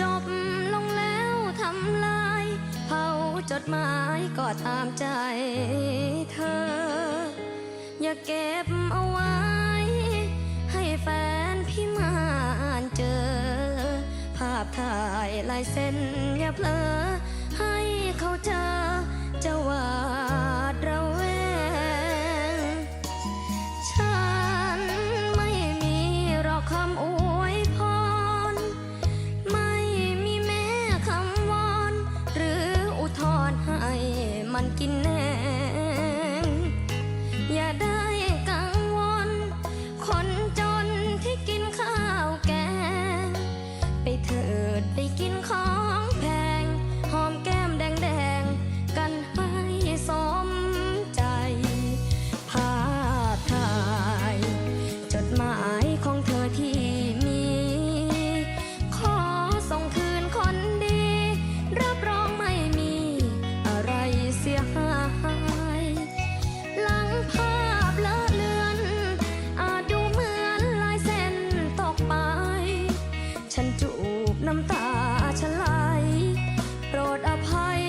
จบลงแล้วทำลายเผาจดหมายก็ตามใจเธอ อย่าเก็บเอาไว้ ให้แฟนพี่มานเจอ ภาพถ่ายลายเส้นอย่าเผลอให้เขาเจอจะว่า มันกินแหนงอย่าได้กังวล คนจนที่กินข้าวแกง ไปเถิดไปกินของแพง หอมแก้มแดงๆ กันให้สมใจภาพถ่าย จดหมายของเธอที่ น้ำตาฉันไหลโปรดอภัย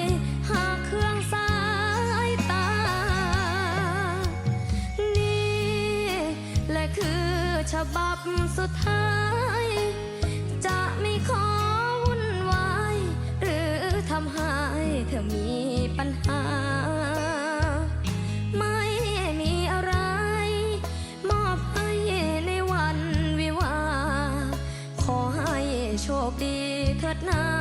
หากเครื่องสายตา นี่และคือฉบับสุดท้าย จะไม่ขอวุ่นวาย หรือทำให้เธอมีปัญหา เ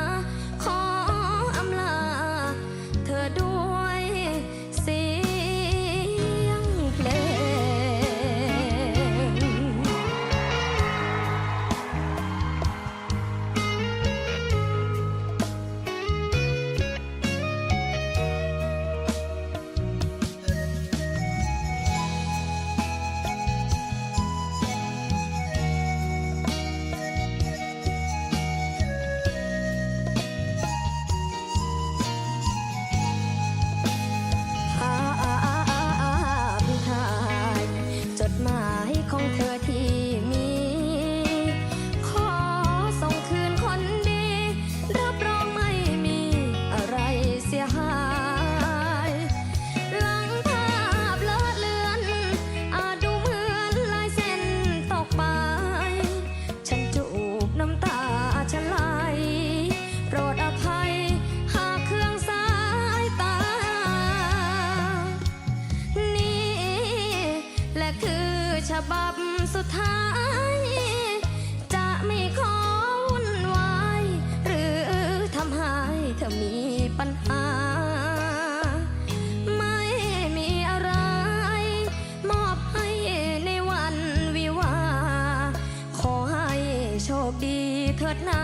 ฉบับสุดท้าย จะไม่ขอวุ่นวายหรือทำให้เธอมีปัญหา ไม่มีอะไร มอบให้ในวันวิวา ขอให้โชคดีเถิดนา